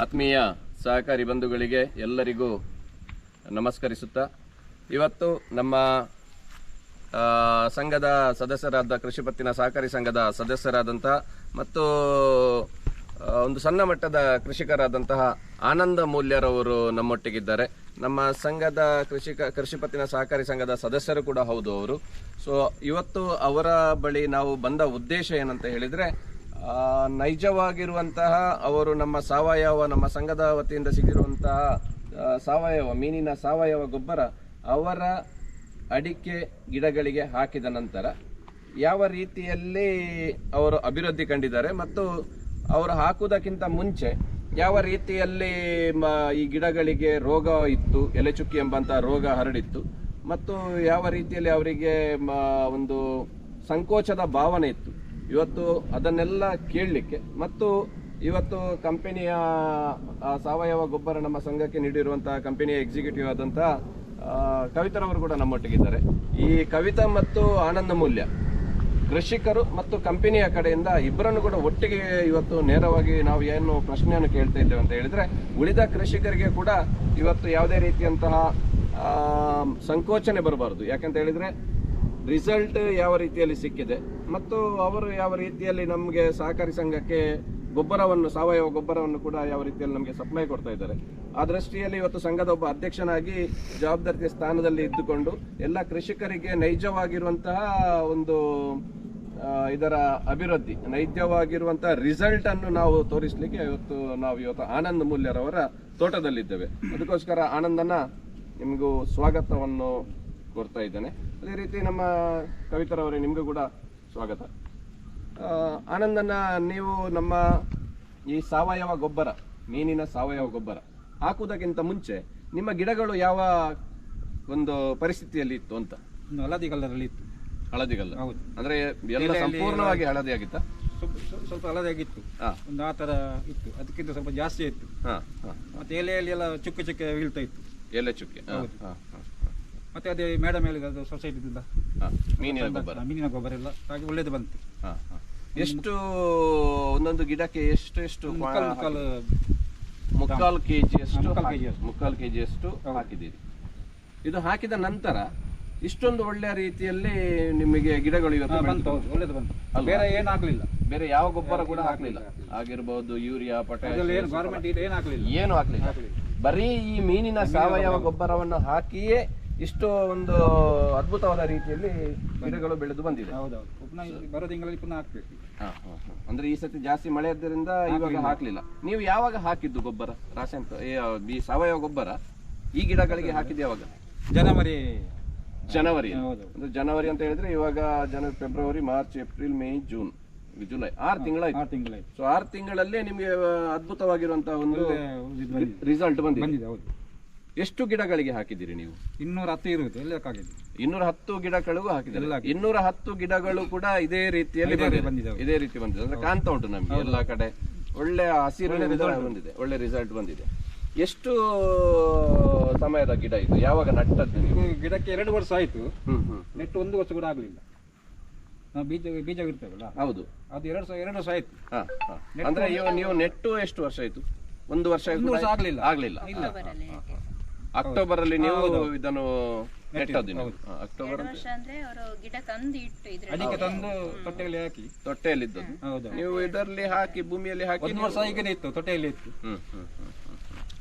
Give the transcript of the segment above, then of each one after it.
ಆತ್ಮೀಯ ಸಹಕಾರಿ ಬಂಧುಗಳಿಗೆ ಎಲ್ಲರಿಗೂ ನಮಸ್ಕರಿಸುತ್ತಾ, ಇವತ್ತು ನಮ್ಮ ಸಂಘದ ಸದಸ್ಯರಾದ ಕೃಷಿ ಪತ್ತಿನ ಸಹಕಾರಿ ಸಂಘದ ಸದಸ್ಯರಾದಂತಹ ಮತ್ತು ಒಂದು ಸಣ್ಣ ಮಟ್ಟದ ಕೃಷಿಕರಾದಂತಹ ಆನಂದ ಮೂಲ್ಯರವರು ನಮ್ಮೊಟ್ಟಿಗಿದ್ದಾರೆ. ನಮ್ಮ ಸಂಘದ ಕೃಷಿಕ ಕೃಷಿ ಪತ್ತಿನ ಸಹಕಾರಿ ಸಂಘದ ಸದಸ್ಯರು ಕೂಡ ಹೌದು ಅವರು. ಸೊ ಇವತ್ತು ಅವರ ಬಳಿ ನಾವು ಬಂದ ಉದ್ದೇಶ ಏನಂತ ಹೇಳಿದ್ರೆ ನೈಜವಾಗಿರುವಂತಹ ಅವರು ನಮ್ಮ ಸಾವಯವ, ನಮ್ಮ ಸಂಘದ ವತಿಯಿಂದ ಸಿಗಿರುವಂತಹ ಸಾವಯವ, ಮೀನಿನ ಸಾವಯವ ಗೊಬ್ಬರ ಅವರ ಅಡಿಕೆ ಗಿಡಗಳಿಗೆ ಹಾಕಿದ ನಂತರ ಯಾವ ರೀತಿಯಲ್ಲಿ ಅವರು ಅಭಿವೃದ್ಧಿ ಕಂಡಿದ್ದಾರೆ ಮತ್ತು ಅವರು ಹಾಕುವುದಕ್ಕಿಂತ ಮುಂಚೆ ಯಾವ ರೀತಿಯಲ್ಲಿ ಈ ಗಿಡಗಳಿಗೆ ರೋಗ ಇತ್ತು, ಎಲೆಚುಕ್ಕಿ ಎಂಬಂತಹ ರೋಗ ಹರಡಿತ್ತು ಮತ್ತು ಯಾವ ರೀತಿಯಲ್ಲಿ ಅವರಿಗೆ ಒಂದು ಸಂಕೋಚದ ಭಾವನೆ ಇತ್ತು. ಇವತ್ತು ಅದನ್ನೆಲ್ಲ ಕೇಳಲಿಕ್ಕೆ ಮತ್ತು ಇವತ್ತು ಕಂಪನಿಯ ಸಾವಯವ ಗೊಬ್ಬರ ನಮ್ಮ ಸಂಘಕ್ಕೆ ನೀಡಿರುವಂತಹ ಕಂಪನಿಯ ಎಕ್ಸಿಕ್ಯೂಟಿವ್ ಆದಂತಹ ಆ, ಕವಿತರವರು ಕೂಡ ನಮ್ಮೊಟ್ಟಿಗಿದ್ದಾರೆ. ಈ ಕವಿತಾ ಮತ್ತು ಆನಂದ ಮೂಲ್ಯ ಕೃಷಿಕರು ಮತ್ತು ಕಂಪನಿಯ ಕಡೆಯಿಂದ ಇಬ್ಬರನ್ನು ಕೂಡ ಒಟ್ಟಿಗೆ ಇವತ್ತು ನೇರವಾಗಿ ನಾವು ಏನು ಪ್ರಶ್ನೆಯನ್ನು ಕೇಳ್ತಾ ಇದ್ದೇವೆ ಅಂತ ಹೇಳಿದ್ರೆ ಉಳಿದ ಕೃಷಿಕರಿಗೆ ಕೂಡ ಇವತ್ತು ಯಾವುದೇ ರೀತಿಯಂತಹ ಸಂಕೋಚನೆ ಬರಬಾರದು. ಯಾಕಂತ ಹೇಳಿದ್ರೆ ರಿಸಲ್ಟ್ ಯಾವ ರೀತಿಯಲ್ಲಿ ಸಿಕ್ಕಿದೆ ಮತ್ತು ಅವರು ಯಾವ ರೀತಿಯಲ್ಲಿ ನಮಗೆ ಸಹಕಾರಿ ಸಂಘಕ್ಕೆ ಗೊಬ್ಬರವನ್ನು, ಸಾವಯವ ಗೊಬ್ಬರವನ್ನು ಕೂಡ ಯಾವ ರೀತಿಯಲ್ಲಿ ನಮಗೆ ಸಪ್ಲೈ ಕೊಡ್ತಾ ಇದ್ದಾರೆ. ಆ ದೃಷ್ಟಿಯಲ್ಲಿ ಇವತ್ತು ಸಂಘದ ಒಬ್ಬ ಅಧ್ಯಕ್ಷನಾಗಿ ಜವಾಬ್ದಾರಿ ಸ್ಥಾನದಲ್ಲಿ ಇದ್ದುಕೊಂಡು ಎಲ್ಲ ಕೃಷಿಕರಿಗೆ ನೈಜವಾಗಿರುವಂತಹ ಒಂದು ಇದರ ಅಭಿವೃದ್ಧಿ, ನೈಜವಾಗಿರುವಂತಹ ರಿಸಲ್ಟ್ ಅನ್ನು ನಾವು ತೋರಿಸಲಿಕ್ಕೆ ಇವತ್ತು ನಾವು ಇವತ್ತು ಆನಂದ್ ಮೂಲ್ಯರವರ ತೋಟದಲ್ಲಿದ್ದೇವೆ. ಅದಕ್ಕೋಸ್ಕರ ಆನಂದನ ನಿಮಗೂ ಸ್ವಾಗತವನ್ನು ಕೊಡ್ತಾ ಇದ್ದೇನೆ. ಅದೇ ರೀತಿ ನಮ್ಮ ಕವಿತರವರೇ, ನಿಮಗೂ ಕೂಡ ಸ್ವಾಗತ. ಆ, ಆನಂದನ ನೀವು ನಮ್ಮ ಈ ಸಾವಯವ ಗೊಬ್ಬರ ಮೀನಿನ ಸಾವಯವ ಗೊಬ್ಬರ ಹಾಕುವುದಕ್ಕಿಂತ ಮುಂಚೆ ನಿಮ್ಮ ಗಿಡಗಳು ಯಾವ ಒಂದು ಪರಿಸ್ಥಿತಿಯಲ್ಲಿ ಇತ್ತು ಅಂತ? ಒಂದು ಹಳದಿ ಕಲರಲ್ಲಿ ಇತ್ತು. ಹಳದಿ ಹೌದು. ಅಂದ್ರೆ ಎಲ್ಲ ಸಂಪೂರ್ಣವಾಗಿ ಹಳದಿ. ಆಗಿತ್ತ? ಸ್ವಲ್ಪ ಸ್ವಲ್ಪ- ಆಗಿತ್ತು ಹಳದಿಯಾಗಿತ್ತು. ಹಾ. ಒಂದು ಆ ಥರ ಇತ್ತು. ಅದಕ್ಕಿಂತ ಸ್ವಲ್ಪ ಜಾಸ್ತಿ ಇತ್ತು. ಹಾ ಹಾ. ಮತ್ತೆ ಎಲೆಯಲ್ಲಿ ಎಲ್ಲ ಚುಕ್ಕೆ ಚುಕ್ಕೆ ಬೀಳ್ತಾ ಇತ್ತು. ಎಲೆ ಚುಕ್ಕೆ. ಹಾ, ಹೌದು. ಮತ್ತೆ ಅದೇ ಮೇಡಮ್ ಹೇಳಿದ ಸೊಸೈಟಿದಿಂದ ಮೀನಿನ ಗೊಬ್ಬರ. ಮೀನಿನ ಗೊಬ್ಬರ ಎಲ್ಲ. ಹಾಗೆ ಒಳ್ಳೇದು ಬಂತು. ಹಾ, ಹಾ. ಎಷ್ಟು ಒಂದೊಂದು ಗಿಡಕ್ಕೆ ಎಷ್ಟು ಎಷ್ಟು ಮುಕ್ಕಾಲು ಮುಕ್ಕಾಲು ಮುಕ್ಕಾಲು ಕೆಜಿ ಅಷ್ಟು ಮುಕ್ಕಾಲು ಕೆ ಜಿ ಅಷ್ಟು. ಮುಕ್ಕಾಲು ಕೆಜಿ ಅಷ್ಟು ಹಾಕಿದ್ದೀರಿ. ಇದು ಹಾಕಿದ ನಂತರ ಇಷ್ಟೊಂದು ಒಳ್ಳೆಯ ರೀತಿಯಲ್ಲಿ ನಿಮಗೆ ಗಿಡಗಳು ಇವತ್ತು ಬಂತು. ಒಳ್ಳೇದು ಬಂತು. ಬೇರೆ ಏನು ಆಗ್ಲಿಲ್ಲ ಬೇರೆ ಯಾವ ಗೊಬ್ಬರ ಕೂಡ ಹಾಕಲಿಲ್ಲ. ಆಗಿರ್ಬೋದು ಯೂರಿಯಾ ಪೊಟ್ಯಾಷ್ ಏನು ಹಾಕ್ಲಿಲ್ಲ. ಬರೀ ಈ ಮೀನಿನ ಸಾವಯವ ಗೊಬ್ಬರವನ್ನು ಹಾಕಿಯೇ ಇಷ್ಟು ಒಂದು ಅದ್ಭುತವಾದ ರೀತಿಯಲ್ಲಿ ಗಿಡಗಳು ಬೆಳೆದು ಬಂದಿದೆ ಹೌದೌದು. ಪುನಃ ಬರೋ ತಿಂಗಳಲ್ಲಿ ಪುನಃ ಹಾಕ್ಬೇಕು. ಅಂದ್ರೆ ಈ ಸತಿ ಜಾಸ್ತಿ ಮಳೆ ಇದ್ದರಿಂದ ಇವಾಗ ಹಾಕ್ಲಿಲ್ಲ. ನೀವು ಯಾವಾಗ ಹಾಕಿದ್ದು ಗೊಬ್ಬರ? ರಾಸಾಯನಿಕ ಏ, ಈ ಸಾವಯವ ಗೊಬ್ಬರ? ಈ ಗಿಡಗಳಿಗೆ ಹಾಕಿದ್ದು ಯಾವಾಗ? ಜನವರಿ. ಜನವರಿ. ಹೌದು. ಅಂದ್ರೆ ಜನವರಿ ಅಂತ ಹೇಳಿದ್ರೆ ಇವಾಗ ಜನವರಿ February March April May June July ಆರು ತಿಂಗಳಾಯ್ತು. ಆರು ತಿಂಗಳಾಯ್ತು. ಸೊ ಆರು ತಿಂಗಳಲ್ಲೇ ನಿಮಗೆ ಅದ್ಭುತವಾಗಿರುವಂತಹ ಒಂದು ಇದು ಬಂದಿದೆ. ರಿಸಲ್ಟ್ ಬಂದಿದೆ. ಬಂದಿದೆ ಹೌದು. ಎಷ್ಟು ಗಿಡಗಳಿಗೆ ಹಾಕಿದ್ದೀರಿ ನೀವು? ಇನ್ನೂರ ಹತ್ತು ಇರುವುದು ಎಲ್ಲಕ್ಕಾಗಿದೆ ಇನ್ನೂರ ಹತ್ತು ಗಿಡಗಳಿಗೂ ಹಾಕಿದ್ದಾರೆ. ಎಲ್ಲ ಇನ್ನೂರ ಹತ್ತು ಗಿಡಗಳು ಕೂಡ ಇದೇ ರೀತಿಯಲ್ಲಿ ಇದೇ ಬಂದಿದೆ. ಇದೇ ರೀತಿ ಬಂದಿದೆ ಅಂದ್ರೆ ಕಾಣ್ತಾ ಉಂಟು ನಮ್ಗೆ ಎಲ್ಲ ಕಡೆ. ಒಳ್ಳೆ ಹಸಿರು ಬಂದಿದೆ. ಒಳ್ಳೆ ರಿಸಲ್ಟ್ ಬಂದಿದೆ. ಎಷ್ಟು ಸಮಯದ ಗಿಡ ಇದು? ಯಾವಾಗ ನಟ್ಟದ್ದು ನೀವು? ಗಿಡಕ್ಕೆ ಎರಡು ವರ್ಷ ಆಯ್ತು. ನೆಟ್ಟು ಒಂದು ವರ್ಷ ಕೂಡ ಆಗಲಿಲ್ಲ. ನಾವು ಬೀಜ ಬೀಜ ಇರ್ತೇವಲ್ಲ ಹೌದು. ಅದು ಎರಡು ಸಾವಿರ ಎರಡು ವರ್ಷ ಆಯ್ತು. ಅಂದ್ರೆ ನೀವು ನೆಟ್ಟು ಎಷ್ಟು ವರ್ಷ ಆಯ್ತು? ಒಂದು ವರ್ಷ ಆಗಲಿಲ್ಲ ಕೂಡ ವರ್ಷ ಆಗ್ಲಿಲ್ಲ. ಆಗ್ಲಿಲ್ಲ. ಅಕ್ಟೋಬರ್ ಅಲ್ಲಿ ನೀವು ಇದನ್ನು ನೆಟ್ಟದ್ದು ನೀವು. ಹಾ, ಅಕ್ಟೋಬರ್ ಎರಡು ವರ್ಷ ಅಂದ್ರೆ ಅವರು ಗಿಡ ತಂದು ಇಟ್ಟು ಇದ್ರ ಅಡಿಕೆ ತಂದು ತೊಟ್ಟೆಯಲ್ಲಿ ಹಾಕಿ. ತೊಟ್ಟೆಯಲ್ಲಿದ್ದದ್ದು. ಹೌದು. ನೀವು ಇದರಲ್ಲಿ ಹಾಕಿ ಭೂಮಿಯಲ್ಲಿ ಹಾಕಿ ಒಂದು ವರ್ಷ ಈಗನೇ ಇತ್ತು ತೊಟ್ಟೆಯಲ್ಲಿ ಇತ್ತು. ಹ್ಮ್ ಹ್ಮ್ ಹ್ಮ್ ಹ್ಮ್.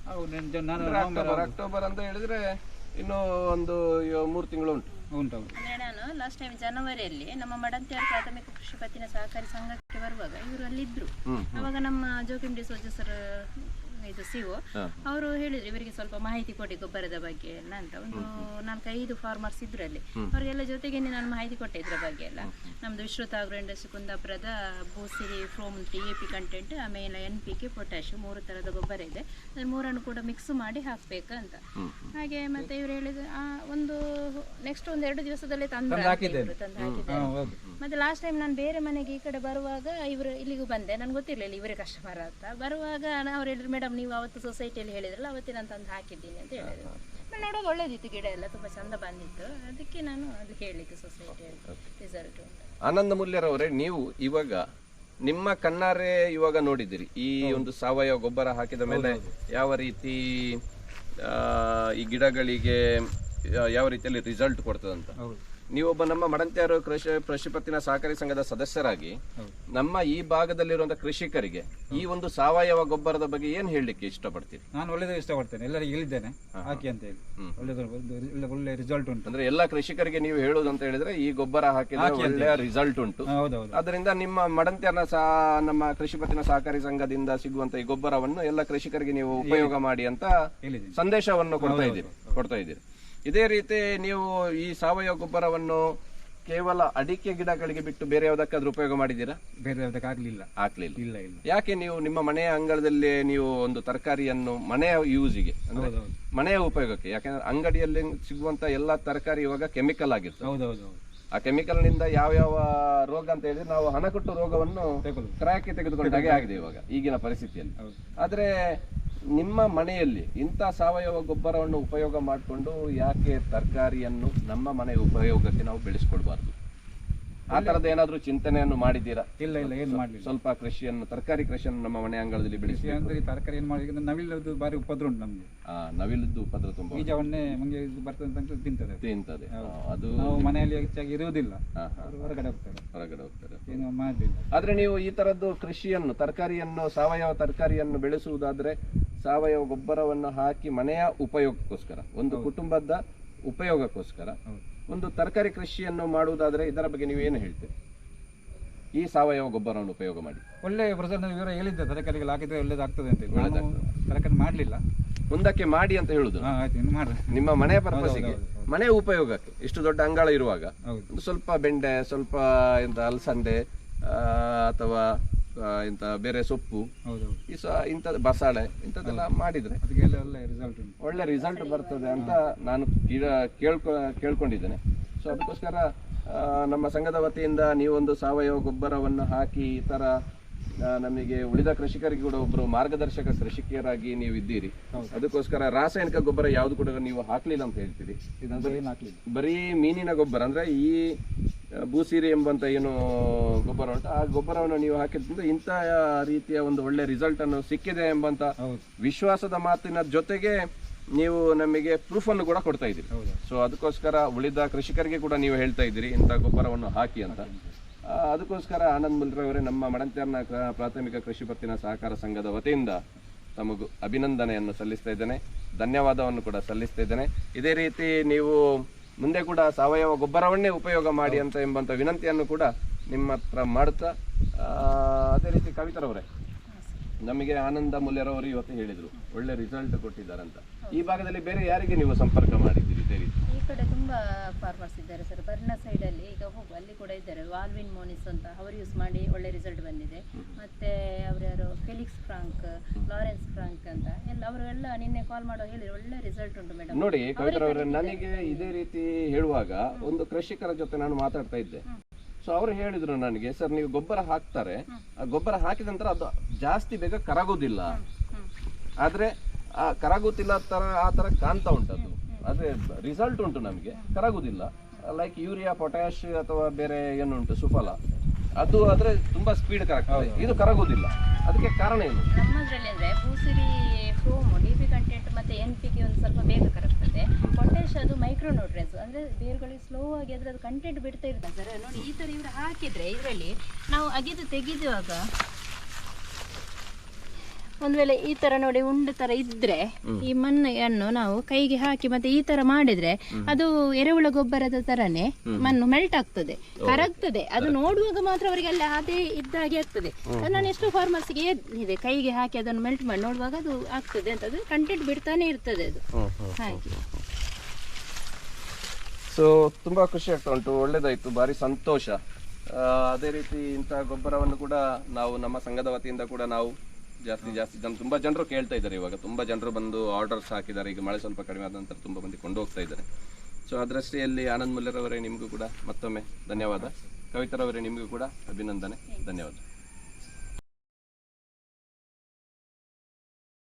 ಹೌದು ನಾನು- ನಾನು ಅಂದ್ರೆ ಅಕ್ಟೋಬರ್ ಅಕ್ಟೋಬರ್ ಅಂತ ಹೇಳಿದ್ರೆ ಇನ್ನು ಒಂದು ಯ- ಮೂರು ತಿಂಗಳು ಉಂಟು. ಉಂಟು ಅಂದ್ರೆ ನಾನು ಲಾಸ್ಟ್ ಟೈಮ್ ಜನವರಿಯಲ್ಲಿ ನಮ್ಮ ಮಡಂತಿಯರ್ ಪ್ರಾಥಮಿಕ ಕೃಷಿ ಪತ್ತಿನ ಸಹಕಾರಿ ಸಂಘಕ್ಕೆ ಬರುವಾಗ ಇವರು ಅಲ್ಲಿದ್ರು. ಇದ್ರು ಅವಾಗ ನಮ್ಮ ಜೋಕಿಂ ಡಿಸೋಜ ಸರ್ ಇದು ಸಿಒ. ಅವರು ಹೇಳಿದ್ರು ಇವರಿಗೆ ಸ್ವಲ್ಪ ಮಾಹಿತಿ ಕೊಡಿ ಗೊಬ್ಬರದ ಬಗ್ಗೆ ಎಲ್ಲ ಅಂತ. ಒಂದು ನಾಲ್ಕೈದು ಫಾರ್ಮರ್ಸ್ ಇದ್ರು ಅಲ್ಲಿ ಅವರಿಗೆಲ್ಲ ಜೊತೆಗೆ ನಾನು ಮಾಹಿತಿ ಕೊಟ್ಟೆ ಇದ್ರ ಬಗ್ಗೆ ಎಲ್ಲ. ನಮ್ದು ವಿಶ್ರುತ ಆಗ್ರೋ ಇಂಡಸ್ಟ್ರಿ ಕುಂದಾಪುರದ Bhoosiri PROM T A P content ಆಮೇಲೆ ಎನ್ ಪಿ ಕೆ ಪೊಟ್ಯಾಶ್ ಮೂರು ತರದ ಗೊಬ್ಬರ ಇದೆ. ಅದನ್ನು ಮೂರನ್ನು ಕೂಡ ಮಿಕ್ಸ್ ಮಾಡಿ ಹಾಕ್ಬೇಕಂತ ಹಾಗೆ ಮತ್ತೆ ಇವ್ರು ಹೇಳಿದ್ರು ಆ, ಒಂದು ನೆಕ್ಸ್ಟ್ ಒಂದು ಎರಡು ದಿವಸದಲ್ಲಿ ತಂದು. ತಂದು ಹಾಕಿದ್ದಾರೆ ಹೌದು. ಮತ್ತೆ ಲಾಸ್ಟ್ ಟೈಮ್ ನಾನು ಬೇರೆ ಮನೆಗೆ ಈ ಕಡೆ ಬರುವಾಗ ಇವರು ಇಲ್ಲಿಗೂ ಬಂದೆ. ನನಗೆ ಗೊತ್ತಿರಲಿಲ್ಲ ಇವರೇ ಕಸ್ಟಮರ್ ಅಂತ. ಬರುವಾಗ ಅವ್ರು ಹೇಳಿದ್ರು ಮೇಡಮ್ ನೀವು ಅವತ್ತು ಸೊಸೈಟಿಯಲ್ಲಿ ಹೇಳಿದ್ರಲ್ಲ ಅವತ್ತೇ ನಾನು ತಂದು ಹಾಕಿದ್ದೀನಿ ಅಂತ ಹೇಳಿದ್ರು. ಆಮೇಲೆ ನೋಡೋದು ಒಳ್ಳೇದಿತ್ತು ಗಿಡ ಎಲ್ಲ ತುಂಬ ಚಂದ ಬಂದಿತ್ತು. ಅದಕ್ಕೆ ನಾನು ಅದು ಹೇಳಿದ್ದು ಸೊಸೈಟಿಯಲ್ಲಿ ರಿಸಲ್ಟ್ ಆನಂದ ಮೂಲ್ಯರವರೇ ನೀವು ಇವಾಗ ನಿಮ್ಮ ಕಣ್ಣಾರೆ ಇವಾಗ ನೋಡಿದಿರಿ ಈ ಒಂದು ಸಾವಯವ ಗೊಬ್ಬರ ಹಾಕಿದ ಮೇಲೆ ಯಾವ ರೀತಿ ಆ, ಈ ಗಿಡಗಳಿಗೆ ಯಾವ ರೀತಿಯಲ್ಲಿ ರಿಸಲ್ಟ್ ಕೊಡ್ತದಂತ? ಹೌದು. ನೀವೊಬ್ಬ ನಮ್ಮ ಮಡಂತ್ಯಾರು ಕೃಷಿ ಕೃಷಿ ಪತ್ತಿನ ಸಹಕಾರಿ ಸಂಘದ ಸದಸ್ಯರಾಗಿ ನಮ್ಮ ಈ ಭಾಗದಲ್ಲಿರುವಂತಹ ಕೃಷಿಕರಿಗೆ ಈ ಒಂದು ಸಾವಯವ ಗೊಬ್ಬರದ ಬಗ್ಗೆ ಏನ್ ಹೇಳಲಿಕ್ಕೆ ಇಷ್ಟಪಡ್ತೀರಿ? ನಾನು ಒಳ್ಳೇದು ಇಷ್ಟಪಡ್ತೇನೆ. ಎಲ್ಲರಿಗೆ ಹೇಳಿದ್ದೇನೆ. ಹಾಕಿ ಅಂತ ಹೇಳಿ. ಒಳ್ಳೆದು ಒಳ್ಳೆ- ಒಳ್ಳೆ ರಿಸಲ್ಟ್ ಉಂಟು. ಅಂದ್ರೆ ಎಲ್ಲಾ ಕೃಷಿಕರಿಗೆ ನೀವು ಹೇಳುವುದು ಅಂತ ಹೇಳಿದ್ರೆ ಈ ಗೊಬ್ಬರ ಹಾಕಿದ್ರೆ ಒಳ್ಳೆ ರಿಸಲ್ಟ್ ಉಂಟು. ಹೌದೌದು ಅದರಿಂದ ನಿಮ್ಮ ಮಡಂತ್ಯನ ಸಹ ನಮ್ಮ ಕೃಷಿ ಪತ್ತಿನ ಸಹಕಾರಿ ಸಂಘದಿಂದ ಸಿಗುವಂತ ಈ ಗೊಬ್ಬರವನ್ನು ಎಲ್ಲ ಕೃಷಿಕರಿಗೆ ನೀವು ಉಪಯೋಗ ಮಾಡಿ ಅಂತ ಹೇಳಿದ್ದೀನಿ. ಸಂದೇಶವನ್ನು ಕೊಡ್ತಾ ಇದ್ದೀರಿ ಕೊಡ್ತಾ ಇದ್ದೀರಿ. ಇದೇ ರೀತಿ ನೀವು ಈ ಸಾವಯವ ಗೊಬ್ಬರವನ್ನು ಕೇವಲ ಅಡಿಕೆ ಗಿಡಗಳಿಗೆ ಬಿಟ್ಟು ಬೇರೆ ಯಾವುದಕ್ಕಾದ್ರೂ ಉಪಯೋಗ ಮಾಡಿದ್ದೀರಾ? ಬೇರೆ ಯಾವುದಕ್ಕೆ ಆಗ್ಲಿಲ್ಲ. ಇಲ್ಲ ಇಲ್ಲ. ಯಾಕೆ ನೀವು ನಿಮ್ಮ ಮನೆಯ ಅಂಗಳದಲ್ಲಿ ನೀವು ಒಂದು ತರಕಾರಿಯನ್ನು ಮನೆಯ ಯೂಸಿಗೆ ಅಂದ್ರೆ ಮನೆಯ ಉಪಯೋಗಕ್ಕೆ ಯಾಕಂದ್ರೆ ಅಂಗಡಿಯಲ್ಲಿ ಸಿಗುವಂತ ಎಲ್ಲಾ ತರಕಾರಿ ಇವಾಗ ಕೆಮಿಕಲ್ ಆಗಿರ್ತದೆ. ಹೌದೌದು. ಹೌದು ಆ ಕೆಮಿಕಲ್ನಿಂದ ಯಾವ ಯಾವ ರೋಗ ಅಂತ ಹೇಳಿದ್ರೆ ನಾವು ಹಣ ಕೊಟ್ಟು ರೋಗವನ್ನು ಕ್ರಯಕ್ಕೆ ತೆಗೆದುಕೊಂಡಾಗೆ ಆಗಿದೆ ಇವಾಗ ಈಗಿನ ಪರಿಸ್ಥಿತಿಯಲ್ಲಿ. ಆದ್ರೆ ನಿಮ್ಮ ಮನೆಯಲ್ಲಿ ಇಂಥ ಸಾವಯವ ಗೊಬ್ಬರವನ್ನು ಉಪಯೋಗ ಮಾಡಿಕೊಂಡು ಯಾಕೆ ತರಕಾರಿಯನ್ನು ನಮ್ಮ ಮನೆಯ ಉಪಯೋಗಕ್ಕೆ ನಾವು ಬೆಳೆಸ್ಕೊಡ್ಬಾರ್ದು? ಆ ತರದ ಏನಾದರೂ ಚಿಂತನೆಯನ್ನು ಮಾಡಿದ್ದೀರಾ? ಇಲ್ಲ ಇಲ್ಲ ಏನು ಮಾಡ್ಲಿ ಸ್ವಲ್ಪ ಕೃಷಿಯನ್ನು ತರಕಾರಿ ಕೃಷಿಯನ್ನು ನಮ್ಮ ಮನೆ ಅಂಗಳದಲ್ಲಿ ಬೆಳೆಸಿ ಅಂದರೆ ಈ ತರಕಾರಿ ಏನು ಮಾಡಿ ನವಿಲದ್ದು ಬಾರಿ ಉಪದ್ರ ಉಂಟು ನಮ್ಗೆ. ಆ ನವಿಲದ್ದು ಉಪದ್ರ ತುಂಬ ಬೀಜವನ್ನೇ ಮುಂಗೆ ಇದು ಬರ್ತದೆ ಅಂತ ತಿಂತದೆ. ತಿಂತದೆ. ಅದು ನಾವು ಮನೆಯಲ್ಲಿ ಹೆಚ್ಚಾಗಿ ಇರುವುದಿಲ್ಲ. ಹೊರಗಡೆ ಹೋಗ್ತಾರೆ. ಹೊರಗಡೆ ಹೋಗ್ತಾರೆ. ಏನು ಮಾಡಲಿಲ್ಲ. ಆದ್ರೆ ನೀವು ಈ ತರದ್ದು ಕೃಷಿಯನ್ನು ತರಕಾರಿಯನ್ನು ಸಾವಯವ ತರಕಾರಿಯನ್ನು ಬೆಳೆಸುವುದಾದ್ರೆ ಸಾವಯವ ಗೊಬ್ಬರವನ್ನು ಹಾಕಿ ಮನೆಯ ಉಪಯೋಗಕ್ಕೋಸ್ಕರ ಒಂದು ಕುಟುಂಬದ ಉಪಯೋಗಕ್ಕೋಸ್ಕರ ಒಂದು ತರಕಾರಿ ಕೃಷಿಯನ್ನು ಮಾಡುವುದಾದ್ರೆ ಇದರ ಬಗ್ಗೆ ನೀವು ಏನು ಹೇಳ್ತೀರಿ? ಈ ಸಾವಯವ ಗೊಬ್ಬರವನ್ನು ಉಪಯೋಗ ಮಾಡಿ. ಒಳ್ಳೆ ಪ್ರಸನ್ನ ವಿವರ ಹೇಳಿದ್ದೆ ತರಕಾರಿಗಳು ಹಾಕಿದ್ರೆ ಒಳ್ಳೇದಾಗ್ತದೆ ಅಂತ ತರಕಾರಿ ಮಾಡಲಿಲ್ಲ. ಮುಂದಕ್ಕೆ ಮಾಡಿ ಅಂತ ಹೇಳುದು. ನಿಮ್ಮ ಮನೆಯ ಪರ್ಪಸ್ಗೆ ಮನೆ ಉಪಯೋಗಕ್ಕೆ ಇಷ್ಟು ದೊಡ್ಡ ಅಂಗಳ ಇರುವಾಗ ಸ್ವಲ್ಪ ಬೆಂಡೆ ಸ್ವಲ್ಪ ಎಂತ ಅಲಸಂದೆ ಅಥವಾ ಎಂತ ಬೇರೆ ಸೊಪ್ಪು ಈ ಸಹ ಇಂಥದ್ದು ಬಸಾಳೆ ಇಂಥದ್ದೆಲ್ಲ ಮಾಡಿದ್ರೆ ಒಳ್ಳೆ ರಿಸಲ್ಟ್ ಒಳ್ಳೆ ರಿಸಲ್ಟ್ ಬರ್ತದೆ ಅಂತ ನಾನು ಕೀಳ- ಕೇಳ್ಕೊ ಕೇಳ್ಕೊಂಡಿದ್ದೇನೆ. ಸೊ ಅದಕ್ಕೋಸ್ಕರ ನಮ್ಮ ಸಂಘದ ವತಿಯಿಂದ ನೀವೊಂದು ಸಾವಯವ ಗೊಬ್ಬರವನ್ನು ಹಾಕಿ ಈ ಥರ ನಮಗೆ ಉಳಿದ ಕೃಷಿಕರಿಗೆ ಕೂಡ ಒಬ್ಬರು ಮಾರ್ಗದರ್ಶಕ ಕೃಷಿಕರಾಗಿ ನೀವು ಇದ್ದೀರಿ. ಅದಕ್ಕೋಸ್ಕರ ರಾಸಾಯನಿಕ ಗೊಬ್ಬರ ಯಾವುದು ಕೂಡ ನೀವು ಹಾಕ್ಲಿಲ್ಲ ಅಂತ ಹೇಳ್ತೀರಿ. ಬರೀ ಮೀನಿನ ಗೊಬ್ಬರ ಅಂದ್ರೆ ಈ ಬೂಸಿರಿ ಎಂಬಂತ ಏನು ಗೊಬ್ಬರ ಉಂಟು. ಆ ಗೊಬ್ಬರವನ್ನು ನೀವು ಹಾಕಿದ್ರಿಂದ ಇಂಥ ರೀತಿಯ ಒಂದು ಒಳ್ಳೆ ರಿಸಲ್ಟ್ ಅನ್ನು ಸಿಕ್ಕಿದೆ ಎಂಬಂತ ವಿಶ್ವಾಸದ ಮಾತಿನ ಜೊತೆಗೆ ನೀವು ನಮಗೆ ಪ್ರೂಫ್ ಅನ್ನು ಕೂಡ ಕೊಡ್ತಾ ಇದ್ದೀರಿ. ಹೌದು. ಸೊ ಅದಕ್ಕೋಸ್ಕರ ಉಳಿದ ಕೃಷಿಕರಿಗೆ ಕೂಡ ನೀವು ಹೇಳ್ತಾ ಇದ್ದೀರಿ ಇಂಥ ಗೊಬ್ಬರವನ್ನು ಹಾಕಿ ಅಂತ. ಅದಕ್ಕೋಸ್ಕರ ಆನಂದ್ ಮುಲ್ರವರೇ ನಮ್ಮ ಮಡಂತ್ಯಾರ್ನ ಪ್ರಾಥಮಿಕ ಕೃಷಿ ಪತ್ತಿನ ಸಹಕಾರ ಸಂಘದ ವತಿಯಿಂದ ತಮಗೂ ಅಭಿನಂದನೆಯನ್ನು ಸಲ್ಲಿಸ್ತಾ ಇದ್ದೇನೆ. ಧನ್ಯವಾದವನ್ನು ಕೂಡ ಸಲ್ಲಿಸ್ತಾ ಇದ್ದೇನೆ. ಇದೇ ರೀತಿ ನೀವು ಮುಂದೆ ಕೂಡ ಸಾವಯವ ಗೊಬ್ಬರವನ್ನೇ ಉಪಯೋಗ ಮಾಡಿ ಅಂತ ಎಂಬಂತ ವಿನಂತಿಯನ್ನು ಕೂಡ ನಿಮ್ಮ ಹತ್ರ ಮಾಡ್ತಾ ಅದೇ ರೀತಿ ಕವಿತರವರೇ, ನಮಗೆ ಆನಂದ ಮುಲ್ಯರವರು ಇವತ್ತು ಹೇಳಿದ್ರು, ಒಳ್ಳೆ ರಿಸಲ್ಟ್ ಕೊಟ್ಟಿದ್ದಾರೆ ಅಂತ ಈ ಭಾಗದಲ್ಲಿ ಬೇರೆ ಯಾರಿಗೆ ನೀವು ಸಂಪರ್ಕ ಮಾಡಿದ್ದೀರಿ ಇದೇ ರೀತಿ ಈ ಕಡೆ ತುಂಬಾ ಫಾರ್ಮರ್ಸ್ ಇದ್ದಾರೆ ಸರ್ ಬರ್ನ ಸೈಡಲ್ಲಿ ಈಗ ಹೋಗು ಅಲ್ಲಿ ಕೂಡ ಇದ್ದಾರೆ. ವಾಲ್ವಿನ್ ಮೋನಿಸ್ ಅಂತ ಅವರು ಯೂಸ್ ಮಾಡಿ ಒಳ್ಳೆ ರಿಸಲ್ಟ್ ಬಂದಿದೆ. ಮತ್ತೆ ಯಾರು ಫೆಲಿಕ್ಸ್ ಫ್ರಾಂಕ್ ಲಾರೆನ್ಸ್ ಫ್ರಾಂಕ್ ಅಂತ ಎಲ್ಲ ಅವರೆಲ್ಲ ನಿನ್ನೆ ಕಾಲ್ ಮಾಡೋ ಹೇಳಿ ಒಳ್ಳೆ ರಿಸಲ್ಟ್ ಉಂಟು ಮೇಡಮ್ ನೋಡಿ ಕವಿತರವರೇ ನನಗೆ ಇದೇ ರೀತಿ ಹೇಳುವಾಗ ಒಂದು ಕೃಷಿಕರ ಜೊತೆ ನಾನು ಮಾತಾಡ್ತಾ ಇದ್ದೆ. ಸೊ ಅವರು ಹೇಳಿದ್ರು ನನಗೆ ಸರ್ ನೀವು ಗೊಬ್ಬರ ಹಾಕ್ತಾರೆ. ಆ ಗೊಬ್ಬರ ಹಾಕಿದ ನಂತರ ಅದು ಜಾಸ್ತಿ ಬೇಗ ಕರಗೋದಿಲ್ಲ. ಆದ್ರೆ ಆ ಕರಗುತ್ತಿಲ್ಲ ತರ ಆ ತರ ಕಾಣ್ತಾ ಉಂಟು ಅದು ಆದ್ರೆ ರಿಸಲ್ಟ್ ಉಂಟು ನಮಗೆ ಕರಗುದಿಲ್ಲ. ಲೈಕ್ ಯೂರಿಯಾ ಪೊಟ್ಯಾಶ್ ಅಥವಾ ಬೇರೆ ಏನುಂಟು ಸುಫಲ. ಅದು ಆದ್ರೆ ತುಂಬಾ ಸ್ಪೀಡ್ ಕರಗ್ತದೆ ಇದು ಕರಗುದಿಲ್ಲ. ಅದಕ್ಕೆ ಕಾರಣ ಏನು? ನಮ್ಮದ್ರಲ್ಲಿ ಅಂದ್ರೆ Bhoosiri PROM D P content ಮತ್ತೆ ಎನ್ ಪಿ ಗೆ ಒಂದು ಸ್ವಲ್ಪ ಬೇಗ ಕರಗ್ತದೆ. ಪೊಟ್ಯಾಶ್ ಅದು ಮೈಕ್ರೋ ನ್ಯೂಟ್ರಿಯನ್ಸ್ ಅಂದ್ರೆ ಬೇರುಗಳಿಗೆ ಸ್ಲೋ ಆಗಿ ಅದ್ರ ಕಂಟೆಂಟ್ ಬಿಡ್ತಾ ಇರ್ತದೆ. ಸರ್ ನೋಡಿ ಈ ತರ ಇವ್ರು ಹಾಕಿದ್ರೆ ಇದರಲ್ಲಿ ನಾವು ಅಗಿದು ತೆಗೆದುವಾಗ ಒಂದ್ ವೇಳೆ ಈ ತರ ನೋಡಿ ಉಂಡೆ ತರ ಇದ್ರೆ ಈ ಮಣ್ಣನ್ನು ನಾವು ಕೈಗೆ ಹಾಕಿ ಮತ್ತೆ ಈ ತರ ಮಾಡಿದ್ರೆ ಅದು ಎರೆಹುಳ ಗೊಬ್ಬರದ ತರನೇ ಮಣ್ಣು ಮೆಲ್ಟ್ ಆಗ್ತದೆ ಕರಗ್ತದೆ. ಅದು ನೋಡುವಾಗ ಮಾತ್ರ ಅವರಿಗೆ ಅಲ್ಲಿ ಅದೇ ಇದ್ದಾಗೆ ಆಗ್ತದೆ. ನಾನು ಎಷ್ಟು ಫಾರ್ಮರ್ಸ್ಗೆ ಇದೆ ಕೈಗೆ ಹಾಕಿ ಅದನ್ನು ಮೆಲ್ಟ್ ಮಾಡಿ ನೋಡುವಾಗ ಅದು ಆಗ್ತದೆ ಅಂತ ಅದು ಕಂಟೆಂಟ್ ಬಿಡ್ತಾನೆ ಇರ್ತದೆ ಅದು. ಹಾಗೆ. ಸೊ ತುಂಬಾ ಖುಷಿ ಆಗ್ತಾ ಉಂಟು ಒಳ್ಳೇದಾಯ್ತು ಭಾರಿ ಸಂತೋಷ. ಅದೇ ರೀತಿ ಇಂತಹ ಗೊಬ್ಬರವನ್ನು ಕೂಡ ನಾವು ನಮ್ಮ ಸಂಘದ ವತಿಯಿಂದ ಕೂಡ ನಾವು ಜಾಸ್ತಿ ಜಾಸ್ತಿ ಜನ, ತುಂಬಾ ಜನರು ಕೇಳ್ತಾ ಇದ್ದಾರೆ ಇವಾಗ. ತುಂಬಾ ಜನರು ಬಂದು ಆರ್ಡರ್ಸ್ ಹಾಕಿದ್ದಾರೆ. ಈಗ ಮಳೆ ಸ್ವಲ್ಪ ಕಡಿಮೆ ಆದ ನಂತರ ತುಂಬಾ ಮಂದಿ ಕೊಂಡು ಹೋಗ್ತಾ ಇದ್ದಾರೆ. ಸೊ ಅದೃಷ್ಟಿಯಲ್ಲಿ ಆನಂದ್ ಮುಲ್ಲರವರೇ ನಿಮಗೂ ಕೂಡ ಮತ್ತೊಮ್ಮೆ ಧನ್ಯವಾದ. ಕವಿತರವರೇ ನಿಮಗೂ ಕೂಡ ಅಭಿನಂದನೆ. ಧನ್ಯವಾದ.